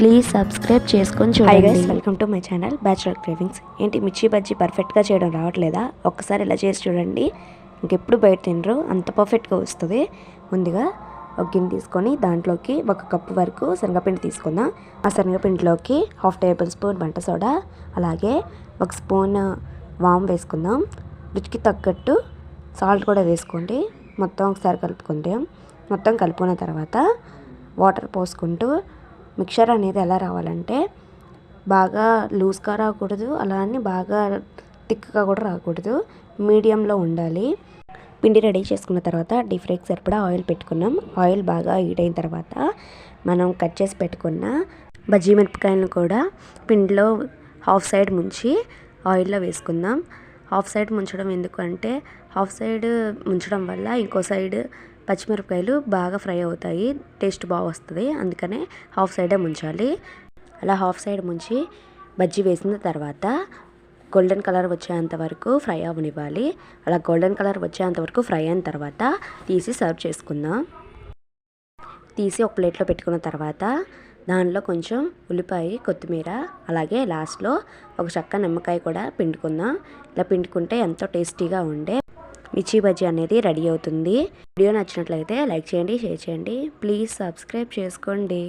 Please subscribe చేసుకొని hi guys చూడండి. Welcome to my channel bachelor cravings ఏంటి మిర్చి బజ్జీ పర్ఫెక్ట్గా చేయడం రావట్లేదా? ఒక్కసారి ఇలా చేసి చూడండి. ఇంకెప్పుడు బయట తినరు అంత పర్ఫెక్ట్గా వస్తుంది. ముందుగా ఒక గిన్నె తీసుకొని దాంట్లోకి ఒక కప్పు వరకు శనగపిండి తీసుకుందాం. ఆ శనగపిండిలోకి హాఫ్ టేబుల్ స్పూన్ వంట సోడా అలాగే ఒక స్పూన్ వామ్ వేసుకుందాం. రుచికి తగ్గట్టు సాల్ట్ కూడా వేసుకోండి. మొత్తం ఒకసారి కలుపుకుంటే మొత్తం కలుపుకున్న తర్వాత వాటర్ పోసుకుంటూ మిక్చర్ అనేది ఎలా రావాలంటే బాగా లూజ్గా రాకూడదు అలా అని బాగా థిక్గా కూడా రాకూడదు. మీడియంలో ఉండాలి. పిండి రెడీ చేసుకున్న తర్వాత డీప్ ఫ్రైకి సరిపడా ఆయిల్ పెట్టుకున్నాం. ఆయిల్ బాగా హీట్ అయిన తర్వాత మనం కట్ చేసి పెట్టుకున్న బజ్జీ మిరపకాయలను కూడా పిండిలో హాఫ్ సైడ్ ముంచి ఆయిల్లో వేసుకుందాం. హాఫ్ సైడ్ ముంచడం ఎందుకంటే హాఫ్ సైడ్ ముంచడం వల్ల ఇంకో సైడ్ పచ్చిమిరపకాయలు బాగా ఫ్రై అవుతాయి. టేస్ట్ బాగా వస్తుంది. అందుకనే హాఫ్ సైడే ముంచాలి. అలా హాఫ్ సైడ్ ముంచి బజ్జీ వేసిన తర్వాత గోల్డెన్ కలర్ వచ్చేంత వరకు ఫ్రై అవ్వనివ్వాలి అలా గోల్డెన్ కలర్ వచ్చేంత వరకు ఫ్రై అయిన తర్వాత తీసి సర్వ్ చేసుకుందాం. తీసి ఒక ప్లేట్లో పెట్టుకున్న తర్వాత దానిలో కొంచెం ఉల్లిపాయ కొత్తిమీర అలాగే లాస్ట్లో ఒక చక్క నిమ్మకాయ కూడా పిండుకుందాం. ఇలా పిండుకుంటే ఎంతో టేస్టీగా ఉండే మిర్చి బజ్జీ అనేది రెడీ అవుతుంది. వీడియో నచ్చినట్లయితే లైక్ చేయండి షేర్ చేయండి. ప్లీజ్ సబ్స్క్రైబ్ చేసుకోండి.